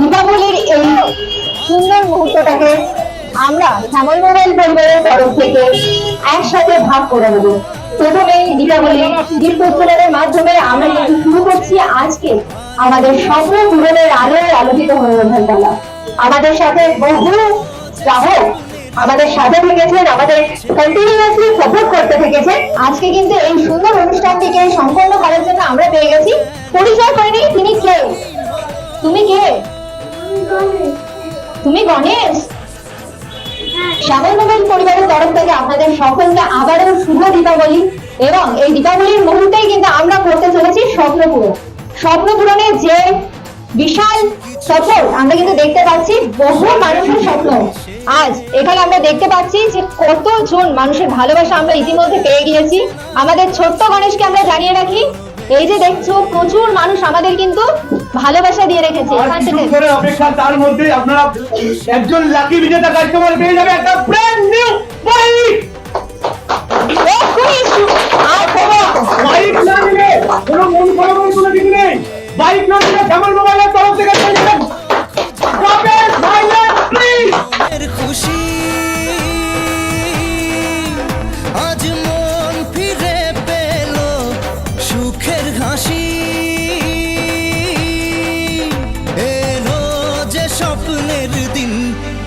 দীপাবলির এই সুন্দর মুহূর্তটাকে আমরা শ্যামল মোবাইল পরিবারের তরফ থেকে একসাথে ভাগ করে নেব। প্রথমে দীপাবলি গিফট উত্তোলনের মাধ্যমে আমরা কিন্তু শুরু করছি আজকে আমাদের স্বপ্ন পূরণের আলোয় আলোকিত হয়ে ওঠার পালা আমাদের সাথে বহু গ্রাহক আমাদের সাথে থেকেছেন, আমাদের কন্টিনিউয়াসলি সাপোর্ট করতে থেকেছেন। আজকে কিন্তু এই সুন্দর অনুষ্ঠানটিকে সম্পন্ন করার জন্য আমরা পেয়ে গেছি। পরিচয় করিনি, তিনি কে? তুমি কে? তুমি গণেশ? শ্যামল মোবাইল পরিবারের তরফ থেকে আপনাদের সকলকে আবারও শুভ দীপাবলি এবং এই দীপাবলির মুহূর্তেই কিন্তু আমরা করতে চলেছি স্বপ্ন পূরণ স্বপ্ন পূরণের যে বিশাল সফর আমরা কিন্তু দেখতে পাচ্ছি বহু মানুষের স্বপ্ন। আজ এখানে আমরা দেখতে পাচ্ছি যে কতজন মানুষের ভালোবাসা আমরা ইতিমধ্যে পেয়ে গিয়েছি। আমাদের ছোট্ট গণেশকে আমরা জানিয়ে রাখি এই যে দেখছ প্রচুর মানুষ আমাদের কিন্তু ভালোবাসা দিয়ে রেখেছে। করে অপেক্ষা তার মধ্যে আপনারা একজন লাকি বিজেতা কাস্টমার পেয়ে যাবে একটা ব্র্যান্ড নিউ বাইক বাইক না নিলে কোনো মন করে কোনো কিছু নেই। বাইক না নিলে কেমন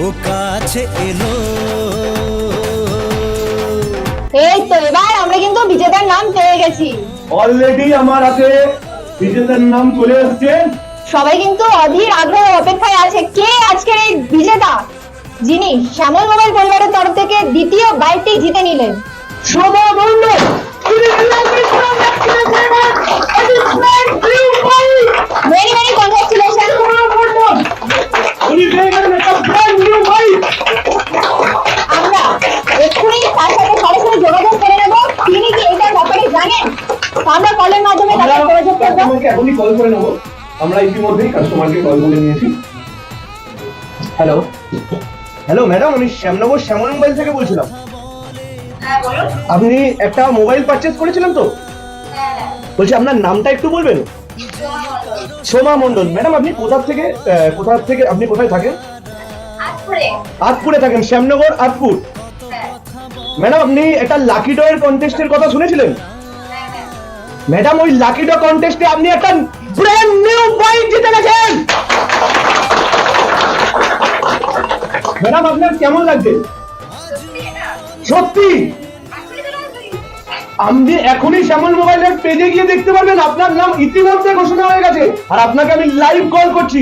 ও কাছে এলো। এই তো এবার আমরা কিন্তু বিজেতার নাম পেয়ে গেছি। অলরেডি আমার হাতে বিজেতার নাম চলে এসছে সবাই কিন্তু অধীর আগ্রহ অপেক্ষায় আছে কে আজকের এই বিজেতা যিনি শ্যামল মোবাইল পরিবারের তরফ থেকে দ্বিতীয় বাইকটি জিতে নিলেন। শোভা এখনই কল করে নেব। আমরা ইতিমধ্যেই কাস্টমারকে কল করে নিয়েছি। হ্যালো হ্যালো ম্যাডাম আমি শ্যামনগর শ্যামল মোবাইল থেকে বলছিলাম। আপনি একটা মোবাইল পারচেজ করেছিলেন তো? বলছি আপনার নামটা একটু বলবেন? সোমা মন্ডল ম্যাডাম আপনি কোথা থেকে কোথা থেকে আপনি কোথায় থাকেন? আতপুরে। থাকেন শ্যামনগর আতপুর। ম্যাডাম আপনি একটা লাকি ডয়ের কন্টেস্টের কথা শুনেছিলেন? ম্যাডাম, ওই লাকি ডো কন্টেস্টে আপনি একটা ব্র্যান্ড নিউ বাইক জিতে গেছেন। ম্যাডাম, আপনার কেমন লাগছে? সত্যি? আপনি এখনই শ্যামল মোবাইলের পেজে গিয়ে দেখতে পারবেন, আপনার নাম ইতিমধ্যে ঘোষণা হয়ে গেছে। আর আপনাকে আমি লাইভ কল করছি।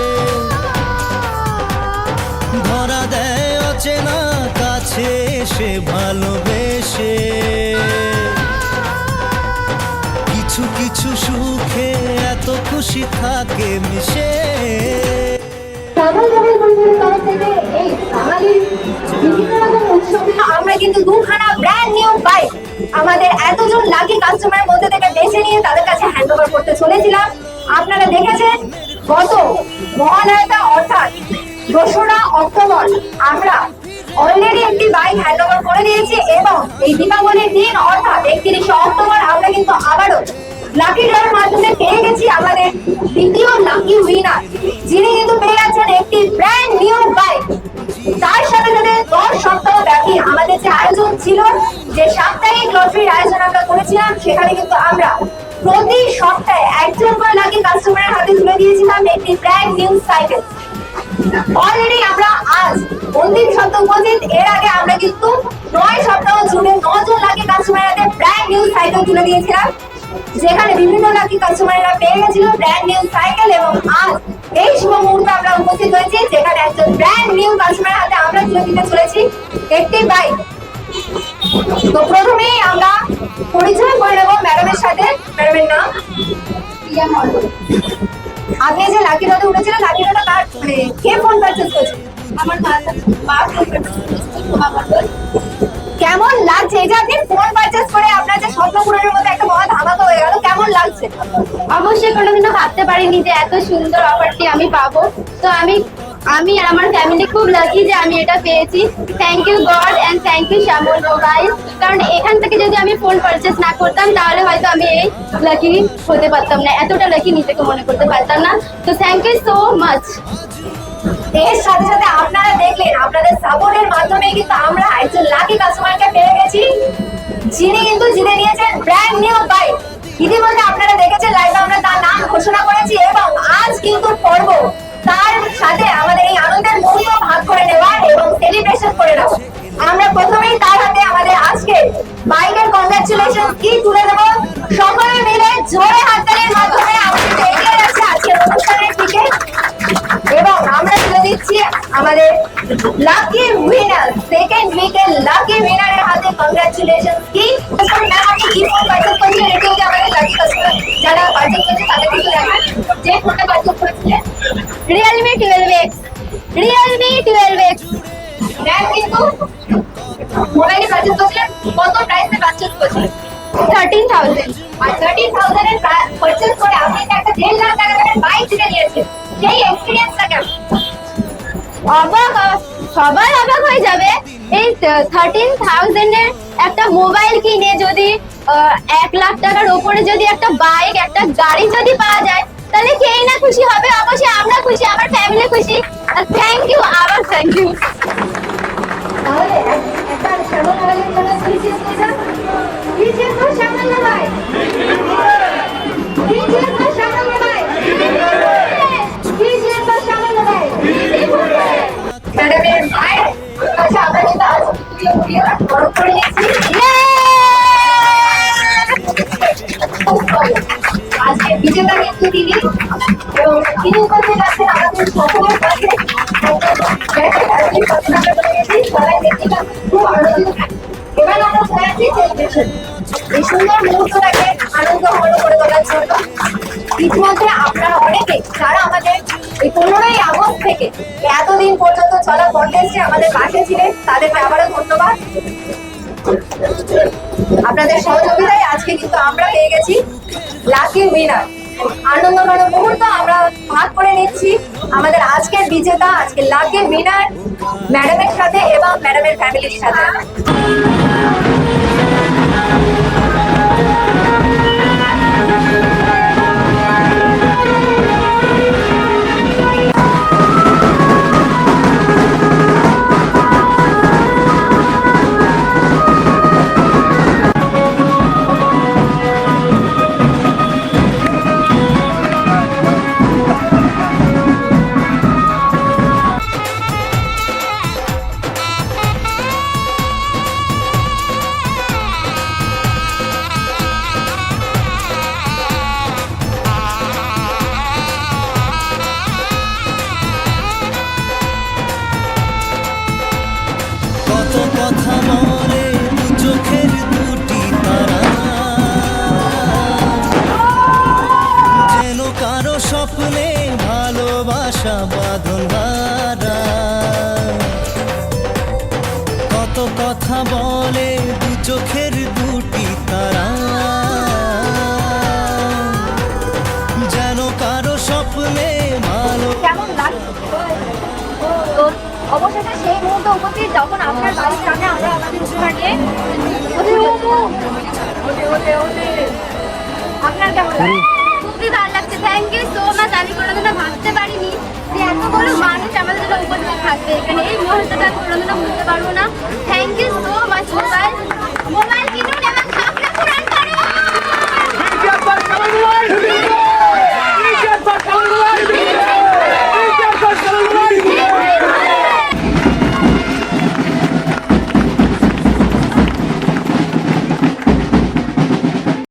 এসে ভালোবেসে। কিছু কিছু সুখে এত খুশি থাকে মিশে। আমরা কিন্তু দুখানা ব্র্যান্ড নিউ বাইক আমাদের এতজন লাকি কাস্টমারের মধ্যে থেকে বেছে নিয়ে তাদের কাছে হ্যান্ড ওভার করতে চলেছিলাম। আপনারা দেখেছেন, গত মহালয়াটা অর্থাৎ দোসরা অক্টোবর আমরা অলরেডি একটি বাইক হ্যান্ড ওভার করে দিয়েছি এবং এই দীপাবলির দিন অর্থাৎ একত্রিশে অক্টোবর আমরা কিন্তু আবারও লাকি ড্রয়ের মাধ্যমে পেয়ে গেছি আমাদের দ্বিতীয় লাকি উইনার যিনি কিন্তু পেয়ে গেছেন একটি ব্র্যান্ড নিউ বাইক তার সাথে সাথে দশ সপ্তাহ ব্যাপী আমাদের যে আয়োজন ছিল, যে সাপ্তাহিক লটারির আয়োজন আমরা করেছিলাম, সেখানে কিন্তু আমরা প্রতি সপ্তাহে একজন করে লাকি কাস্টমারের হাতে তুলে দিয়েছিলাম একটি ব্র্যান্ড নিউ সাইকেল অলরেডি আমরা আজ অন্তিম সপ্তাহ উপস্থিত। এর আগে আমরা কিন্তু নয় সপ্তাহ জুড়ে নজন লাকি কাস্টমারের হাতে ব্র্যান্ড নিউ সাইকেল তুলে দিয়েছিলাম। যেখানে বিভিন্ন লাকি কাস্টমাররা পেয়ে গেছিল ব্র্যান্ড নিউ সাইকেল এবং আজ এই শুভ মুহূর্তে আমরা উপস্থিত হয়েছি যেখানে একজন ব্র্যান্ড নিউ কাস্টমারের হাতে আমরা তুলে দিতে চলেছি একটি বাইক তো প্রথমেই আমরা পরিচয় করে নেব ম্যাডামের সাথে। ম্যাডামের নাম? আপনি যে লাকি ডতে উঠেছিলেন লাকি ডটা কার মানে কে ফোন পারচেজ করেছে কেমন লাগছে? এই যে আপনি ফোন পারচেজ করে আপনার যে স্বপ্ন পূরণের একটা মহা ধামাকা হয়ে গেল, কেমন লাগছে? অবশ্যই কোনোদিনও ভাবতে পারিনি যে এত সুন্দর অফারটি আমি পাবো। তো আমি আমি আর আমার ফ্যামিলি খুব লাকি যে আমি এটা পেয়েছি। Thank you God and thank you Shyamal mobile কারণ এখান থেকে যদি আমি ফোন পারচেস না করতাম, তাহলে হয়তো আমি এই লাকি হতে পারতাম না। এতটা লাকি নিজেকে মনে করতে পারতাম না। তো থ্যাংক ইউ সো মাচ এর সাথে সাথে আপনারা দেখলেন, আপনাদের সাপোর্টের মাধ্যমে কিন্তু আমরা একজন লাকি কাস্টমারকে পেয়ে গেছি, যিনি কিন্তু জিতে নিয়েছেন ব্র্যান্ড নিউ বাইক ইতিমধ্যে আপনারা দেখেছেন লাইভে আমরা তার নাম ঘোষণা করেছি এবং আজ কিন্তু পর্ব তার সাথে আমাদের এই আনন্দের মুহূর্ত ভাগ করে নেওয়া এবং সেলিব্রেশন করে নেওয়া আমরা প্রথমেই তার হাতে আমাদের আজকে বাইকের কংগ্রাচুলেশন কি তুলে দেবো? সকলে মিলে জোরে হাততালির মাধ্যমে আমরা আমাদের লাকি উইনার সেকেন্ড উইকের লাকি উইনারের হাতে কংগ্রাচুলেশন কি ম্যাম আপনি কি ফোন পারচেজ করেছিলেন এটি হচ্ছে আমাদের লাকি কাস্টমার যারা পারচেজ করেছে তাদের কিছু দেখান যে ফোনটা পারচেজ করেছিলেন realme twelve X realme twelve X ma'am কিন্তু মোবাইলে পারচেজ করেছিলেন কত প্রাইসে পারচেজ করেছিলেন থার্টিন থাউজেন্ড আর থার্টি থাউজেন্ডের পারচেজ করে আপনি একটা দেড় লাখ টাকা দামের বাইক কিনে নিয়েছেন সেই এক্সপিরিয়েন্সটা কেমন অবাক সবাই অবাক হয়ে যাবে। এই থার্টিন থাউজেন্ডের একটা মোবাইল কিনে যদি এক লাখ টাকার উপরে যদি একটা বাইক একটা গাড়ি যদি পাওয়া যায়, তাহলে কেই না খুশি হবে? অবশ্যই আমরা খুশি, আমার ফ্যামিলি খুশি। থ্যাংক ইউ আবার থ্যাংক ইউ তাহলে একটা মোবাইলের জন্য কি চেঞ্জ করেছেন কি চেঞ্জ celebration। এই সুন্দর মুহূর্তটাকে আনন্দ ঘন করে তোলার জন্য ইতিমধ্যে আপনারা অনেকে যারা আমাদের এই পনেরোই আগস্ট থেকে এতদিন পর্যন্ত চলা কন্টেস্টে আমাদের পাশে ছিলেন, তাদেরকে আবারও ধন্যবাদ। আপনাদের সহযোগিতায় আজকে কিন্তু আমরা পেয়ে গেছি লাকি উইনার আনন্দঘন মুহূর্ত আমরা ভাগ করে নিচ্ছি। আমাদের আজকের বিজেতা, আজকে লাকি উইনার ম্যাডামের সাথে এবং ম্যাডামের ফ্যামিলির সাথে। তখন আপনার বাড়ির সামনে আমরা আমাদের উপহারকে আপনার কেমন খুবই ভালো লাগছে। থ্যাংক ইউ সো মাচ আমি কোনোদিনও ভাবতে পারিনি যে এত বড় মানুষ আমাদের জন্য উপস্থিত থাকবে। এখানে এই মুহূর্তটা আমি কোনোদিনও ভুলতে পারব না। Thank you so much mobile mobile কিনুন